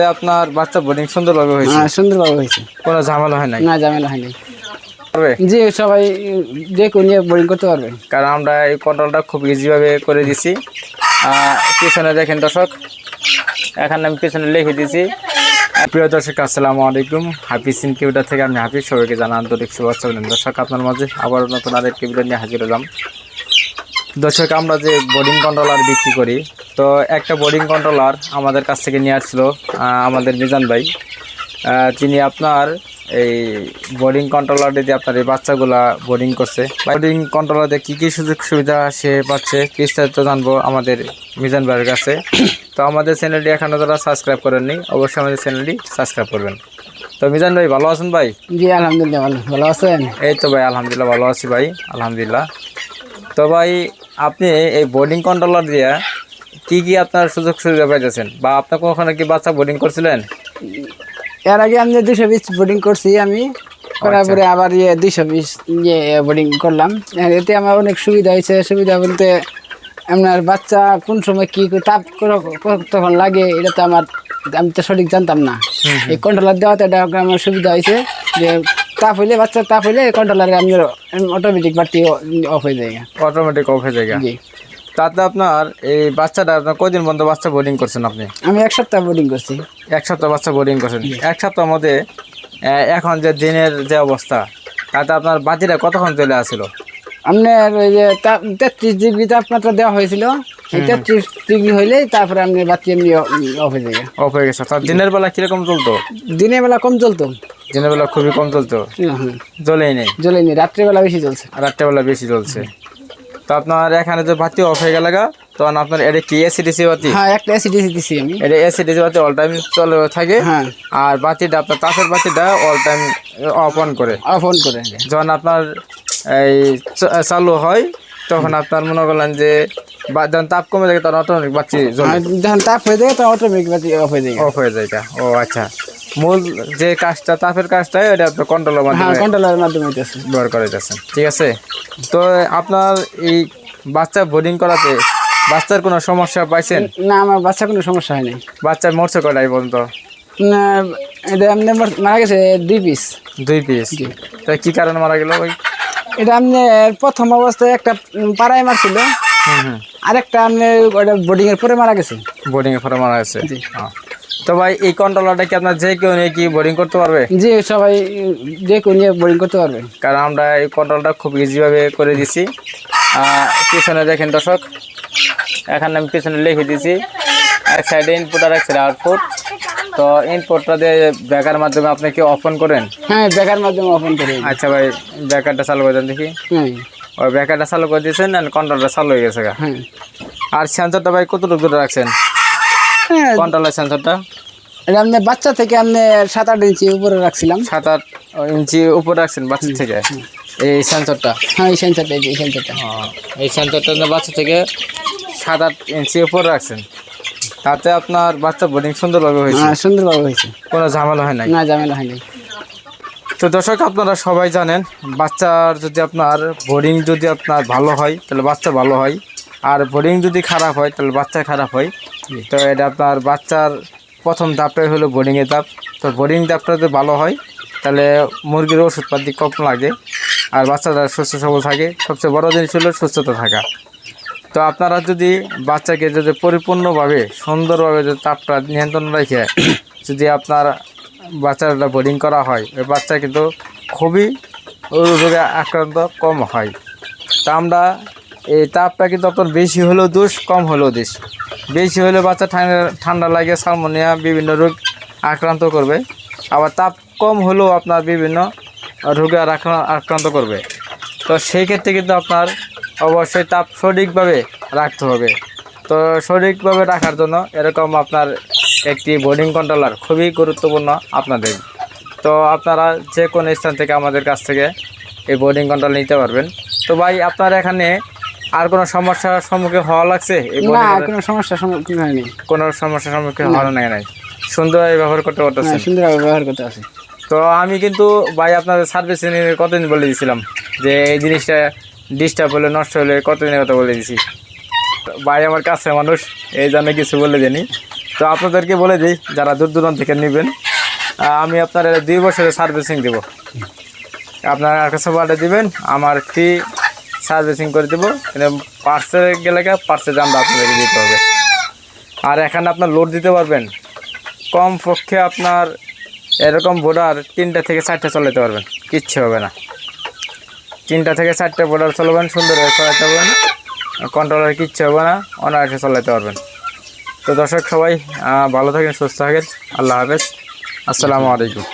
তাতে আপনার বাচ্চা বোর্ডিং সুন্দরভাবে হয়েছে? হ্যাঁ সুন্দরভাবে হয়েছে। কোনো ঝামেলা হয় নাই? না ঝামেলা হয়নি পারবে? জি সবাই যে কেউ নিয়ে বোরিং করতে পারবে। কারণ আমরা এই কন্ট্রোলটা খুব ইজিভাবে করে দিছি। পিছনে দেখেন দর্শক এখানে আমি পিছনে লিখে দিয়েছি প্রিয় দর্শক আসসালামু আলাইকুম। হাফিজ ইনকিউটার থেকে আমি হাফিজ সবাইকে জানা আন্তরিক শুভেচ্ছা অভিনন্দন। দর্শক আপনার মাঝে আবার নতুন আরেকটি ভিডিও নিয়ে হাজির হলাম। দর্শক আমরা যে বোর্ডিং কন্ট্রোলার বিক্রি করি তো একটা বোর্ডিং কন্ট্রোলার আমাদের কাছ থেকে নিয়ে আসছিল আমাদের মিজান ভাই। তিনি আপনার এই বোর্ডিং কন্ট্রোলার দিয়ে আপনার এই বাচ্চাগুলা বোর্ডিং করছে। বোর্ডিং কন্ট্রোলারে কী কী সুযোগ সুবিধা সে পাচ্ছে বিস্তারিত জানব আমাদের মিজান ভাইয়ের কাছে। তো আমাদের চ্যানেলটি এখনও যারা সাবস্ক্রাইব করেননি অবশ্যই আমাদের চ্যানেলটি সাবস্ক্রাইব করবেন। তো মিজান ভাই ভালো আছেন ভাই? জি আলহামদুলিল্লাহ ভালো। ভালো আছেন? এই তো ভাই আলহামদুলিল্লাহ ভালো আছি ভাই আলহামদুলিল্লাহ। তো ভাই আপনি এই বোর্ডিং কন্ট্রোলার দিয়ে কি কি আপনার সুযোগ সুবিধা পাইতেছেন? বা আপনার কখনো কি বাচ্চা বোর্ডিং করছিলেন? এর আগে আমি দুশো বিশ বোর্ডিং করছি আমি করার পরে আবার ইয়ে দুইশো বিশ ইয়ে বোর্ডিং করলাম। এতে আমার অনেক সুবিধা হয়েছে। সুবিধা বলতে আপনার বাচ্চা কোন সময় কি তাপ তখন লাগে এটা তো আমার আমি তো সঠিক জানতাম না। এই কন্ট্রোলার দেওয়াতে এটা আমার সুবিধা হয়েছে যে তাপ হইলে বাচ্চা তাপ হইলে কন্ট্রোলারে আমি অটোমেটিক বাড়তি অফ হয়ে যায়। অটোমেটিক অফ হয়ে যায়। জি। তাতে আপনার এই বাচ্চাটা আপনার কদিন পর্যন্ত বাচ্চা বোলিং করছেন আপনি? আমি এক সপ্তাহ বোলিং করছি। এক সপ্তাহ বাচ্চা বোলিং করছেন। এক সপ্তাহের মধ্যে এখন যে দিনের যে অবস্থা তাতে আপনার বাতিটা কতক্ষণ চলে আসছিল আপনার ওই যে তেত্রিশ ডিগ্রি তাপমাত্রা দেওয়া হয়েছিল। তেত্রিশ ডিগ্রি হইলেই তারপরে আপনি বাতি এমনি অফ হয়ে যাবে। অফ হয়ে গেছে। তার দিনের বেলা কীরকম চলতো? দিনের বেলা কম চলতো। দিনের বেলা খুবই কম চলতো। জ্বলেই নেই। জ্বলেনি রাত্রেবেলা বেশি চলছে রাত্রেবেলা বেশি চলছে তো আপনার এখানে যে বাতি অফ হয়ে গেল গা, তখন আপনার এটা কি এসিডিসি বাতি হ্যাঁ একটা অ্যাসিডিসি দিছি আমি। এটা এসিডিসি বাতি অল টাইম চলে থাকে। হ্যাঁ। আর বাতিটা আপনার তাপের বাতিটা অল টাইম অফ অন করে। অফ অন করে যখন আপনার এই চালু হয় তখন আপনার মনে করলেন যে বা- যখন তাপ কমে যায় তখন অটোমেটিক বাতি যখন তাপ হয়ে যায় তখন অটোমেটিক বাতি অফ হয়ে যায়। অফ হয়ে যায় ও আচ্ছা। মূল যে কাজটা তাপের কাজটা এটা আপনার কন্ট্রোলের হ্যাঁ মাধ্যমে কন্ট্রোলারের মাধ্যমে ব্যবহার করে যাচ্ছেন ঠিক আছে? তো আপনার এই বাচ্চা বোর্ডিং করাতে বাচ্চার কোনো সমস্যা পাইছেন? না আমার বাচ্চা কোনো সমস্যা হয়নি। বাচ্চা মরছে কটাই পর্যন্ত? না এটা আপনি মার- গেছে দুই পিস দুই পিস তো কি কারণে মারা গেল ওই এটা আপনি প্রথম অবস্থায় একটা পাড়ায় মারছিল। আরেকটা আপনি ওটা বোর্ডিং এর পরে মারা গেছে। বোর্ডিং এর পরে মারা গেছে? জি। তো ভাই এই কন্ট্রোলারটা কি আপনার যে কেউ নিয়ে কি বোরিং করতে পারবে? জি সবাই যে কেউ নিয়ে বোর্ডিং করতে পারবে। কারণ আমরা এই কন্ট্রোলটা খুব ইজিভাবে করে দিছি। পিছনে দেখেন দর্শক এখানে আমি পিছনে লিখে দিছি এক সাইডে ইনপুট আর এক সাইডে আউটপুট তো ইনপুটটা দিয়ে ব্যাকার মাধ্যমে আপনি কি অপন করেন? হ্যাঁ বেকার মাধ্যমে ওপেন করে আচ্ছা ভাই ব্যাকারটা চালু করে দেন দেখি। হ্যাঁ। ওই ব্যাকারটা চালু করে দিয়েছেন আর কন্ট্রোলটা চালু হয়ে গেছে। হ্যাঁ। আর সেন্সরটা ভাই কতটুকু দূরে রাখছেন? হ্যাঁ। কন্ট্রোলের সেন্সরটা? এটা আপনি বাচ্চা থেকে আপনি সাত আট ইঞ্চি উপরে রাখছিলাম। সাত আট ইঞ্চি উপরে রাখছেন বাচ্চা থেকে? এই সেন্সরটা? হ্যাঁ এই সেন্সারটা এই সেন্সারটা। এই সেন্সরটা বাচ্চা থেকে সাত আট ইঞ্চি উপরে রাখছেন তাতে আপনার বাচ্চা বোর্ডিং সুন্দরভাবে হয়েছে? হ্যাঁ সুন্দরভাবে হয়েছে। কোনো ঝামেলা হয় নাই? না ঝামেলা হয়নি তো দর্শক আপনারা সবাই জানেন বাচ্চার যদি আপনার বোর্ডিং যদি আপনার ভালো হয় তাহলে বাচ্চা ভালো হয়। আর বোর্ডিং যদি খারাপ হয় তাহলে বাচ্চা খারাপ হয়। তো এটা আপনার বাচ্চার প্রথম ধাপটাই হলো বোর্ডিংয়ের ধাপ। তো বোর্ডিং ধাপটা যদি ভালো হয়, তাহলে মুরগির ওষুধপাতি কম লাগে আর বাচ্চাটা সুস্থ সবল থাকে। সবচেয়ে বড় জিনিস হলো সুস্থতা থাকা। তো আপনারা যদি বাচ্চাকে যদি পরিপূর্ণভাবে, সুন্দরভাবে যদি তাপটা নিয়ন্ত্রণ রেখে যদি আপনার বাচ্চাটা বোর্ডিং করা হয়, ওই বাচ্চা কিন্তু খুবই রোগে আক্রান্ত, কম হয়। তা আমরা এই তাপটা কিন্তু আপনার বেশি হলেও দোষ, কম হলেও দোষ। বেশি হলে বাচ্চা ঠান্ডা ঠান্ডা লাগে, সালমোনিয়া, বিভিন্ন রোগ আক্রান্ত করবে। আবার তাপ কম হলেও আপনার বিভিন্ন রোগে আক্রা- আক্রান্ত করবে। তো সেই ক্ষেত্রে কিন্তু আপনার অবশ্যই তাপ সঠিকভাবে রাখতে হবে। তো সঠিকভাবে রাখার জন্য এরকম আপনার একটি বোর্ডিং কন্ট্রোলার খুবই গুরুত্বপূর্ণ আপনাদের। তো আপনারা যে কোনো স্থান থেকে আমাদের কাছ থেকে এই বোর্ডিং কন্ট্রোল নিতে পারবেন। তো ভাই, আপনার এখানে আর কোনো সমস্যার সম্মুখীন হওয়া লাগছে? না কোনো সমস্যার সম্মুখীন হয়নি। কোনো সমস্যার সম্মুখীন হওয়া নাই নাই। সুন্দরভাবে ব্যবহার করতে পারতেছেন। হ্যাঁ সুন্দরভাবে ব্যবহার করতে আছে তো আমি কিন্তু ভাই আপনাদের সার্ভিস কতদিন বলে দিয়েছিলাম যে এই জিনিসটা ডিস্টার্ব হলে নষ্ট হলে কতদিনের কথা বলে দিয়েছি ভাই আমার কাছে মানুষ এই জন্য কিছু বলে দেনি তো আপনাদেরকে বলে দিই যারা দূর দূরান্ত থেকে নেবেন আমি আপনার দুই বছরের সার্ভিসিং দেব। আপনার কাছে পাঠিয়ে দিবেন আমার ফ্রি সার্ভিসিং করে দেবো। পার্সে গেলে পার্সের দামটা আপনাদেরকে দিতে হবে। আর এখানে আপনার লোড দিতে পারবেন। কম পক্ষে আপনার এরকম বোর্ডার তিনটা থেকে চারটে চালাতে পারবেন। কিচ্ছু হবে না। তিনটা থেকে চারটে বোর্ডার চালাবেন সুন্দরভাবে চালাতে পারবেন। কন্ট্রোলার কিচ্ছু হবে না, অনায়াসে চালাতে পারবেন। তো দর্শক সবাই ভালো থাকেন, সুস্থ থাকেন। আল্লাহ হাফেজ। আসসালামু আলাইকুম।